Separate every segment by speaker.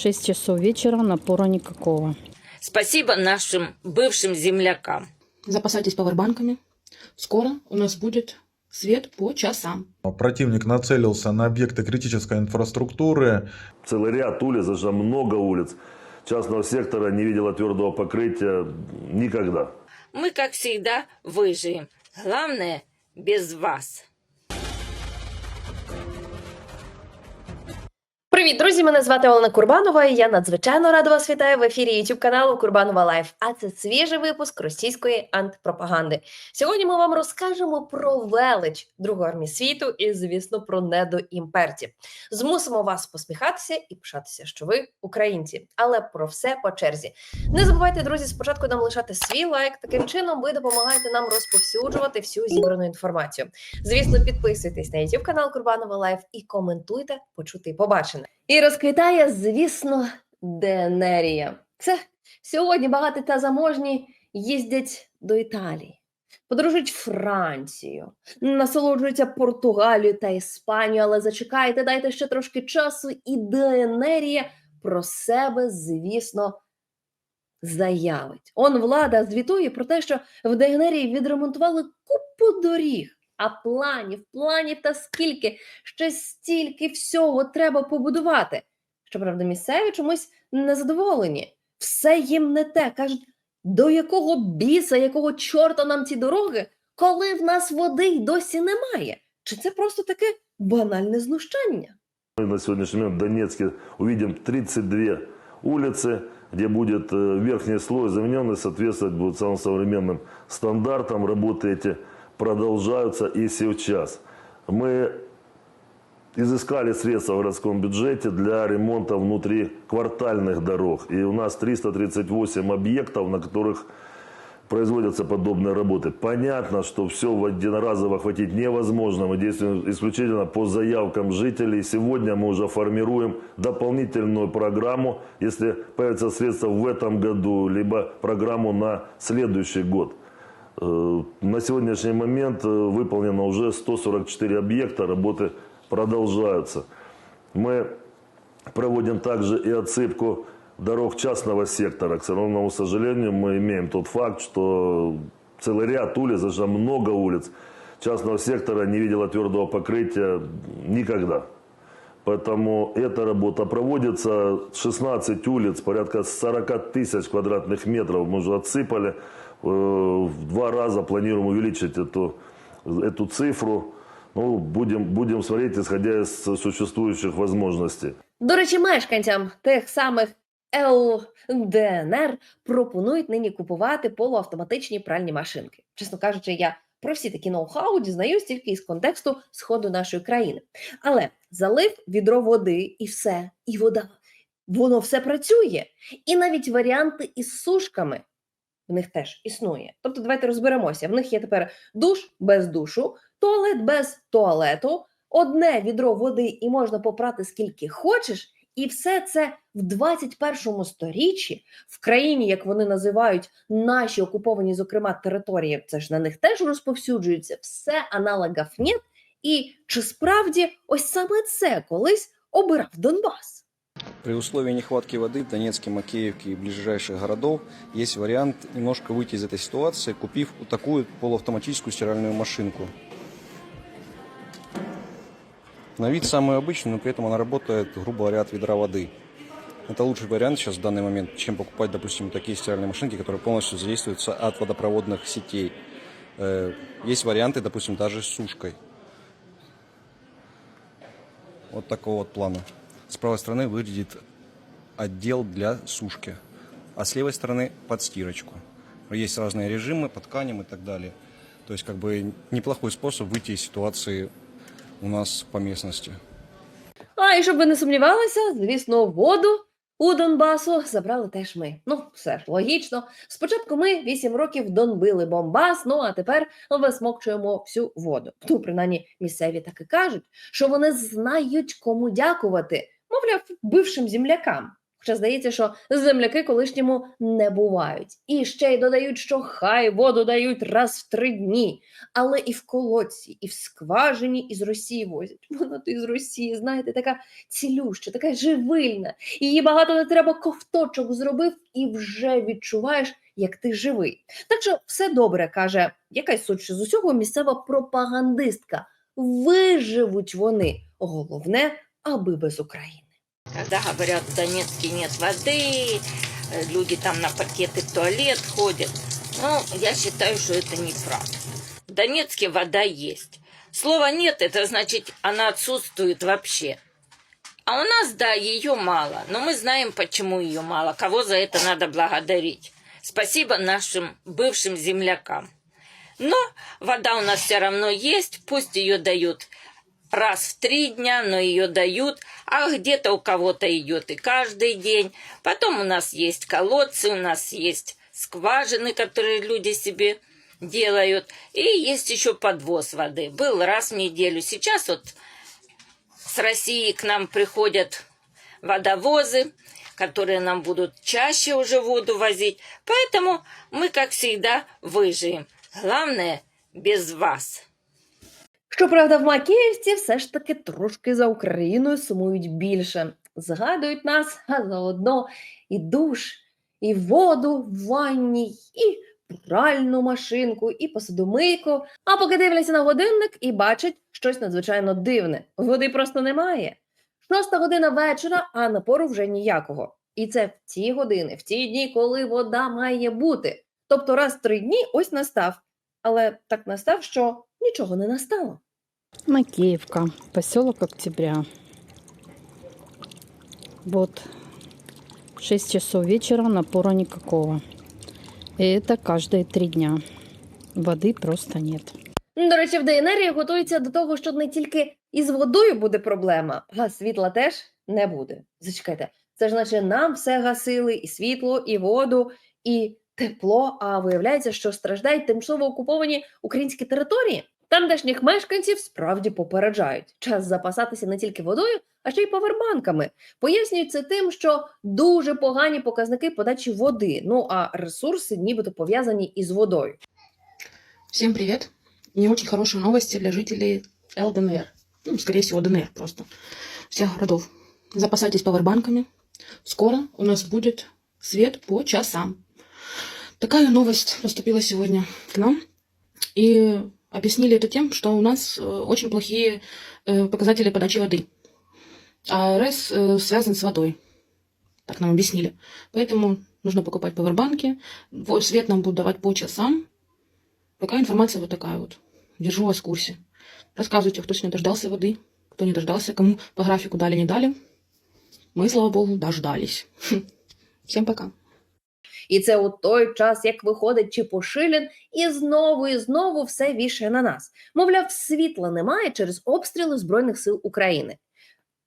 Speaker 1: 6 часов вечера, напора никакого.
Speaker 2: Спасибо нашим бывшим землякам.
Speaker 3: Запасайтесь пауэрбанками. Скоро у нас будет свет по часам.
Speaker 4: Противник нацелился на объекты критической инфраструктуры.
Speaker 5: Целый ряд улиц, даже много улиц частного сектора не видела твердого покрытия никогда.
Speaker 2: Мы, как всегда, выживем. Главное, без вас.
Speaker 6: Привіт, друзі! Мене звати Олена Курбанова, і я надзвичайно рада вас вітаю в ефірі youtube каналу Курбанова Лайф. А це свіжий випуск російської антипропаганди. Сьогодні ми вам розкажемо про велич Другої армії світу і, звісно, про недоімперців. Змусимо вас посміхатися і пишатися, що ви українці. Але про все по черзі. Не забувайте, друзі, спочатку нам лишати свій лайк. Таким чином ви допомагаєте нам розповсюджувати всю зібрану інформацію. Звісно, підписуйтесь на youtube канал Курбанова Лайф і коментуйте, почути і побачене. І розквітає, звісно, Денерія. Це сьогодні багаті та заможні їздять до Італії, подорожують Францію, насолоджуються Португалією та Іспанією, але зачекайте, дайте ще трошки часу, і Денерія про себе, звісно, заявить. Он влада звітує про те, що в Денерії відремонтували купу доріг А планів, планів та скільки, ще стільки всього треба побудувати. Щоправда, місцеві чомусь незадоволені. Все їм не те. Кажуть, до якого біса, якого чорта нам ці дороги, коли в нас води й досі немає? Чи це просто таке банальне знущання?
Speaker 5: Мы на сегодняшний момент в Донецке увидим 32 улицы, где будет э, верхний слой замененный, соответствовать будет самым современным стандартам. Работы эти продолжаются и сейчас. Мы изыскали средства в городском бюджете для ремонта внутриквартальных дорог. И у нас 338 объектов, на которых производятся подобные работы. Понятно, что все в единоразово охватить невозможно. Мы действуем исключительно по заявкам жителей. Сегодня мы уже формируем дополнительную программу, если появятся средства в этом году, либо программу на следующий год. Э, На сегодняшний момент э, выполнено уже 144 объекта, работы продолжаются. Мы проводим также и отсыпку дорог частного сектора. К огромному сожалению, мы имеем тот факт, что целый ряд улиц, даже много улиц частного сектора не видела твердого покрытия никогда. Поэтому эта работа проводится. 16 улиц, порядка 40 тысяч квадратных метров мы уже отсыпали. Э, В два раза планируем увеличить эту, эту цифру. Ну, будем, будем смотреть, исходя из существующих возможностей.
Speaker 6: До речі, мешканцям тих самих ЛДНР пропонують нині купувати полуавтоматичні пральні машинки. Чесно кажучи, я про всі такі ноу-хау дізнаюсь тільки із контексту сходу нашої країни. Але залив відро води і все, і вода. Воно все працює. І навіть варіанти із сушками в них теж існує. Тобто, давайте розберемося. В них є тепер душ без душу, туалет без туалету, одне відро води і можна попрати скільки хочеш. І все це в 21 сторіччі, в країні, як вони називають наші окуповані, зокрема, території, це ж на них теж розповсюджується, все аналогів нет. І чи справді ось саме це колись обирав Донбас?
Speaker 7: При условии нехватки воды в Донецке, Макеевке и ближайших городов есть вариант немножко выйти из этой ситуации, купив вот такую полуавтоматическую стиральную машинку. На вид самый обычный, но при этом она работает, грубо говоря, от ведра воды. Это лучший вариант сейчас в данный момент, чем покупать, допустим, такие стиральные машинки, которые полностью задействуются от водопроводных сетей. Э, Есть варианты, допустим, даже с сушкой. Вот такого вот плана. С правой стороны выглядит отдел для сушки, а с левой стороны под стирочку. Есть разные режимы по тканям и так далее. То есть как бы неплохой способ выйти из ситуации у нас по местности.
Speaker 6: А і щоб ви не сумнівалися, звісно, воду у Донбасу забрали теж ми. Ну, все ж логічно. Спочатку ми 8 років донбили Бомбас, ну а тепер висмокчуємо всю воду. Ну, принаймні, місцеві так і кажуть, що вони знають, кому дякувати, мовляв, бившим землякам. Хоча здається, що земляки колишньому не бувають. І ще й додають, що хай воду дають раз в три дні. Але і в колодці, і в скважині із Росії возять. Вона то із Росії, знаєте, така цілюща, така живильна. Її багато не треба ковточок зробив, і вже відчуваєш, як ти живий. Так що все добре, каже якась судше з усього місцева пропагандистка. Виживуть вони. Головне, аби без України.
Speaker 2: Когда говорят, в Донецке нет воды, э, люди там на пакеты в туалет ходят. Ну, я считаю, что это неправда. В Донецке вода есть. Слова нет, это значит, она отсутствует вообще. А у нас, да, ее мало. Но мы знаем, почему ее мало. Кого за это надо благодарить. Спасибо нашим бывшим землякам. Но вода у нас все равно есть. Пусть ее дают раз в три дня, но ее дают, а где-то у кого-то идет и каждый день. Потом у нас есть колодцы, у нас есть скважины, которые люди себе делают, и есть еще подвоз воды. Был раз в неделю. Сейчас вот с России к нам приходят водовозы, которые нам будут чаще уже воду возить. Поэтому мы, как всегда, выживем. Главное, без вас.
Speaker 6: Щоправда, в Макіївці все ж таки трошки за Україною сумують більше. Згадують нас, а заодно і душ, і воду в ванні, і пральну машинку, і посудомийку. А поки дивляться на годинник і бачать щось надзвичайно дивне. Води просто немає. Шоста година вечора, а напору вже ніякого. І це в ті години, в ті дні, коли вода має бути. Тобто раз в три дні ось настав. Але так настав, що нічого не настало.
Speaker 1: Макеевка, поселок Октября. Вот 6 часов вечера, напора никакого. И это каждые три дня. Воды просто нет.
Speaker 6: До речі, в ДНР готуються до того, що не тільки із водою буде проблема, а світла теж не буде. Зачекайте, це ж наче нам все гасили, і світло, і воду, і тепло. А виявляється, що страждають тимчасово окуповані українські території. Тамтешніх мешканців справді попереджають час запасатися не тільки водою, а ще й павербанками. Пояснюють це тим, що дуже погані показники подачі води. Ну а ресурси нібито пов'язані із водою.
Speaker 3: Всем привет. Не очень хорошие новости для жителей ЛДНР. Ну, скорее всего, ДНР просто. Всех городов. Запасайтесь пауэрбанками. Скоро у нас будет свет по часам. Такая новость поступила сегодня к нам. И объяснили это тем, что у нас э, очень плохие э, показатели подачи воды. А РЭС э, связан с водой. Так нам объяснили. Поэтому нужно покупать пауэрбанки. Свет нам будут давать по часам. Пока информация вот такая вот. Держу вас в курсе. Рассказывайте, кто сегодня дождался воды, кто не дождался, кому по графику дали, не дали. Мы, слава богу, дождались. Всем пока.
Speaker 6: І це у той час, як виходить Чепушилін, і знову і знову все вішає на нас. Мовляв, світла немає через обстріли Збройних сил України.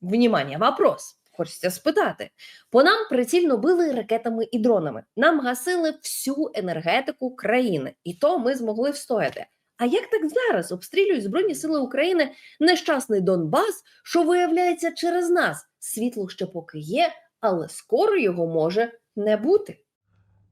Speaker 6: Внімання, вопрос. Хочеться спитати. По нам прицільно били ракетами і дронами. Нам гасили всю енергетику країни, і то ми змогли встояти. А як так зараз обстрілюють Збройні Сили України нещасний Донбас, що виявляється через нас? Світло ще поки є, але скоро його може не бути.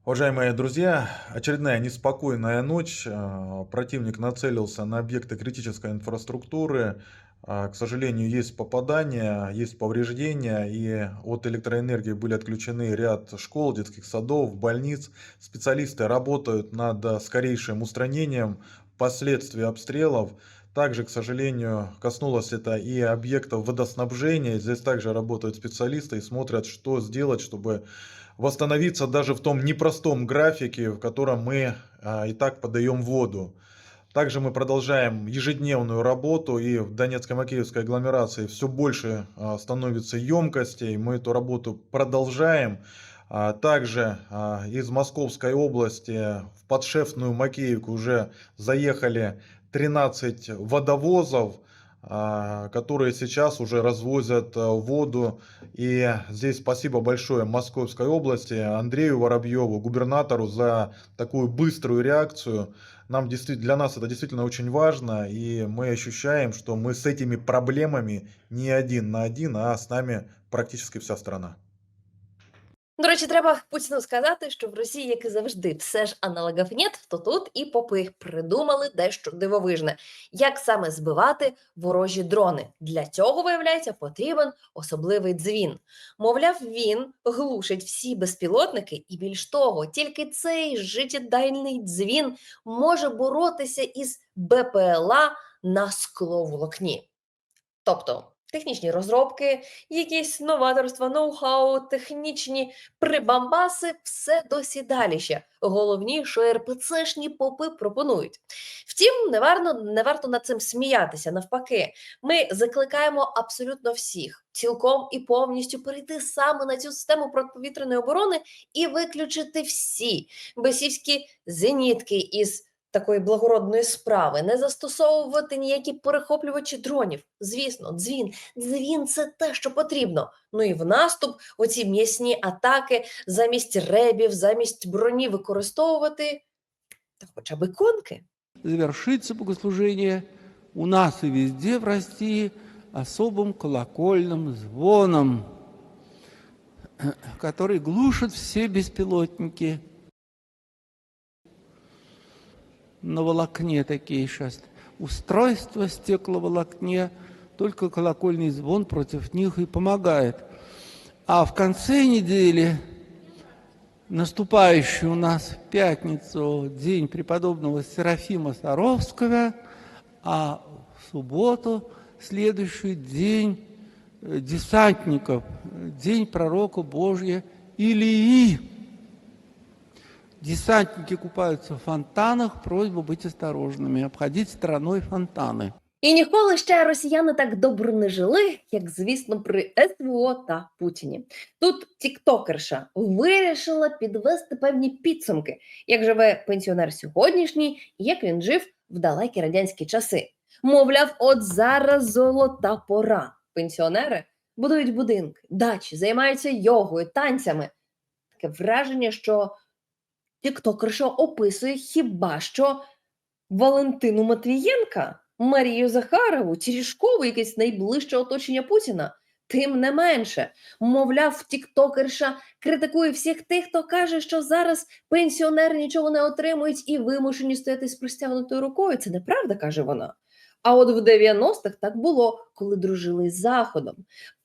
Speaker 4: Уважаемые друзья, очередная неспокойная ночь. А, Противник нацелился на объекты критической инфраструктуры. А, К сожалению, есть попадания, есть повреждения, и от электроэнергии были отключены ряд школ, детских садов, больниц. Специалисты работают над скорейшим устранением последствий обстрелов. Также, к сожалению, коснулось это и объектов водоснабжения. Здесь также работают специалисты и смотрят, что сделать, чтобы восстановиться даже в том непростом графике, в котором мы а, и так подаем воду. Также мы продолжаем ежедневную работу, и в Донецкой Макеевской агломерации все больше а, становится емкостей. Мы эту работу продолжаем. А, Также а, из Московской области в подшефную Макеевку уже заехали 13 водовозов, которые сейчас уже развозят а, воду. И здесь спасибо большое Московской области, Андрею Воробьеву, губернатору за такую быструю реакцию. Нам действительно, для нас это действительно очень важно, и мы ощущаем, что мы с этими проблемами не один на один, а с нами практически вся страна.
Speaker 6: До речі, треба Путіну сказати, що в Росії, як і завжди, все ж аналогів нет, то тут і попи придумали дещо дивовижне, як саме збивати ворожі дрони. Для цього, виявляється, потрібен особливий дзвін. Мовляв, він глушить всі безпілотники, і більш того, тільки цей життєдайний дзвін може боротися із БПЛА на скловолокні. Тобто технічні розробки, якісь новаторства, ноу-хау, технічні прибамбаси, все досі далі ще. Головні, що РПЦшні попи пропонують. Втім, не варто, не варто над цим сміятися. Навпаки, ми закликаємо абсолютно всіх цілком і повністю перейти саме на цю систему протиповітряної оборони і виключити всі бесівські зенітки із такої благородної справи, не застосовувати ніякі перехоплювачі дронів. Звісно, дзвін. Дзвін це те, що потрібно. Ну і в наступ, оці м'ясні атаки замість ребів, замість броні використовувати та хоча б іконки.
Speaker 8: завершится богослужение у нас и везде в России особым колокольным звоном, который глушит все беспилотники. На волокне такие сейчас устройства стекловолокне, только колокольный звон против них и помогает. А в конце недели наступающий у нас в пятницу день преподобного Серафима Саровского, а в субботу следующий день э, десантников, день пророка Божья Илии. Десантники купаются в фонтанах, просьба быть осторожными, обходить стороной фонтаны.
Speaker 6: І ніколи ще росіяни так добре не жили, як, звісно, при СВО та Путіні. Тут тіктокерша вирішила підвести певні підсумки, як живе пенсіонер сьогоднішній, і як він жив в далекі радянські часи. Мовляв, от зараз золота пора. Пенсіонери будують будинки, дачі, займаються йогою, танцями. Таке враження, що тіктокерша описує хіба що Валентину Матвієнка. Марію Захарову, Тірішкову, якесь найближче оточення Путіна. Тим не менше, мовляв, тіктокерша критикує всіх тих, хто каже, що зараз пенсіонери нічого не отримують і вимушені стояти з простягнутою рукою. Це неправда, каже вона. А от в 90-х так було, коли дружили з Заходом.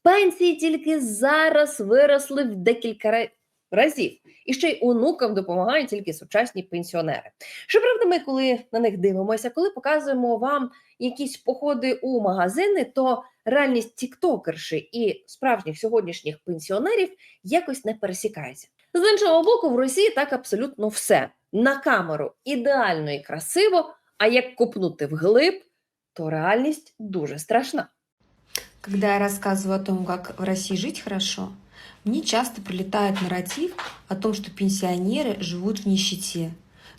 Speaker 6: Пенсії тільки зараз виросли в декілька разів. І ще й онукам допомагають тільки сучасні пенсіонери. Щоправда, ми, коли на них дивимося, коли показуємо вам якісь походи у магазини, то реальність тіктокерші і справжніх сьогоднішніх пенсіонерів якось не пересікається. З іншого боку, в Росії так абсолютно все на камеру ідеально і красиво. А як копнути вглиб, то реальність дуже страшна.
Speaker 9: Когда я рассказываю о том, как в России жить хорошо, мне часто прилетает нарратив о том, что пенсионеры живут в нищете.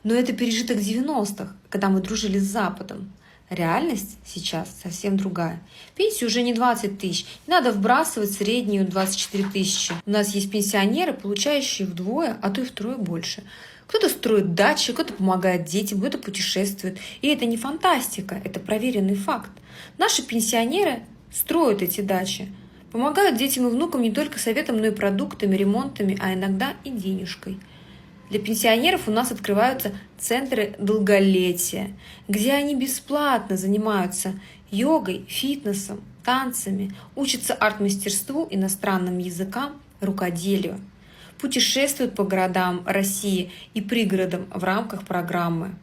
Speaker 9: Но это пережиток 90-х, когда мы дружили с Западом. Реальность сейчас совсем другая. Пенсия уже не 20 тысяч, не надо вбрасывать среднюю 24 тысячи. У нас есть пенсионеры, получающие вдвое, а то и втрое больше. Кто-то строит дачи, кто-то помогает детям, кто-то путешествует. И это не фантастика, это проверенный факт. Наши пенсионеры строят эти дачи, помогают детям и внукам не только советом, но и продуктами, ремонтами, а иногда и денежкой. Для пенсионеров у нас открываются центры долголетия, где они бесплатно занимаются йогой, фитнесом, танцами, учатся арт-мастерству, иностранным языкам, рукоделию, путешествуют по городам России и пригородам в рамках программы,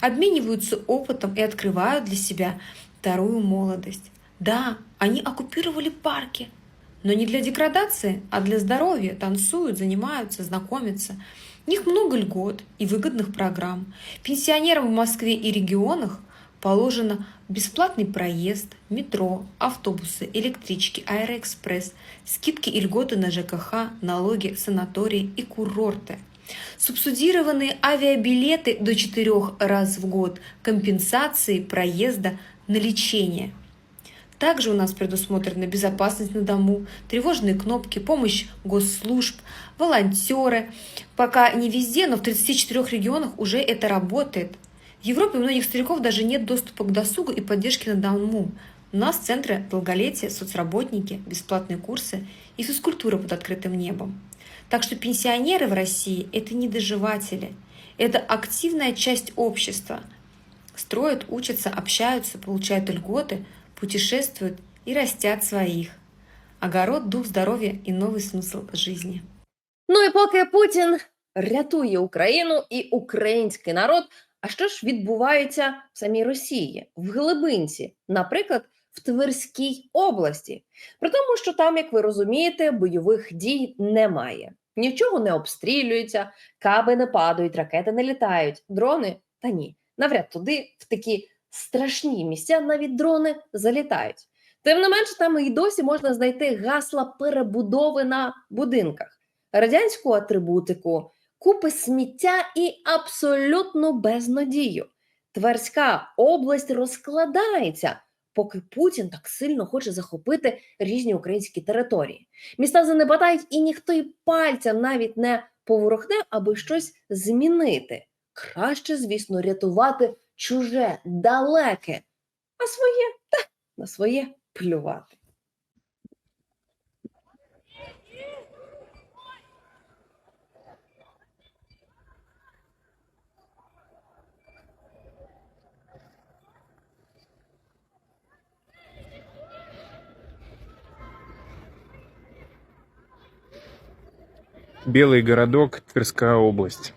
Speaker 9: обмениваются опытом и открывают для себя вторую молодость. Да, они оккупировали парки, но не для деградации, а для здоровья, танцуют, занимаются, знакомятся. У них много льгот и выгодных программ. Пенсионерам в Москве и регионах положено бесплатный проезд, метро, автобусы, электрички, аэроэкспресс, скидки и льготы на ЖКХ, налоги, санатории и курорты. Субсидированные авиабилеты до 4 раз в год, компенсации проезда на лечение – также у нас предусмотрена безопасность на дому, тревожные кнопки, помощь госслужб, волонтеры. Пока не везде, но в 34 регионах уже это работает. В Европе у многих стариков даже нет доступа к досугу и поддержке на дому. У нас центры долголетия, соцработники, бесплатные курсы и физкультура под открытым небом. Так что пенсионеры в России – это не доживатели, это активная часть общества. Строят, учатся, общаются, получают льготы, путешествуют и растят своих. Огород, дух, здоровье и новый смысл жизни.
Speaker 6: Ну і поки Путін рятує Україну і український народ, а що ж відбувається в самій Росії, в глибинці, наприклад, в Тверській області? При тому, що там, як ви розумієте, бойових дій немає. Нічого не обстрілюється, каби не падають, ракети не літають, дрони та ні. Навряд туди, в такі страшні місця, навіть дрони залітають. Тим не менше, там і досі можна знайти гасла перебудови на будинках, радянську атрибутику, купи сміття і абсолютну безнадію. Тверська область розкладається, поки Путін так сильно хоче захопити різні українські території. Міста занепадають, і ніхто й пальцем навіть не поворухне, аби щось змінити. Краще, звісно, рятувати чуже, далеке, а своє та на своє плювати.
Speaker 10: Белый городок, Тверская область.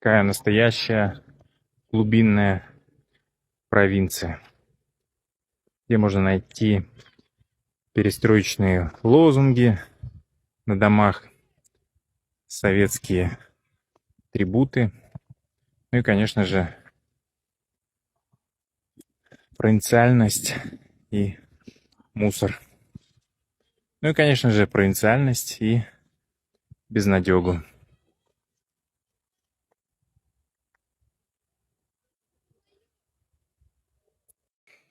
Speaker 10: Такая настоящая глубинная провинция, где можно найти перестроечные лозунги на домах, советские трибуты, ну и, конечно же, провинциальность и мусор. Ну и, конечно же, провинциальность и безнадегу.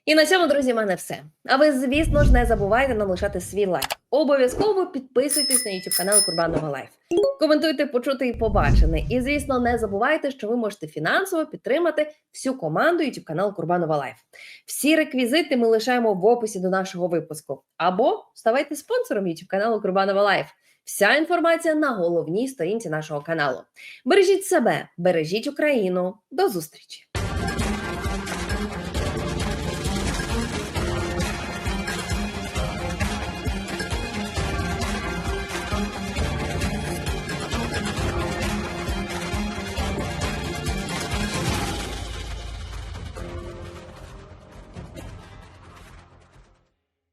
Speaker 6: І на цьому, друзі, в мене все. А ви, звісно ж, не забувайте нам лишати свій лайк. Обов'язково підписуйтесь на YouTube канал Курбанова Лайф. Коментуйте, почути і побачене. І, звісно, не забувайте, що ви можете фінансово підтримати всю команду YouTube канал Курбанова Лайф. Всі реквізити ми лишаємо в описі до нашого випуску. Або ставайте спонсором YouTube каналу Курбанова Лайф. Вся інформація на головній сторінці нашого каналу. Бережіть себе, бережіть Україну. До зустрічі!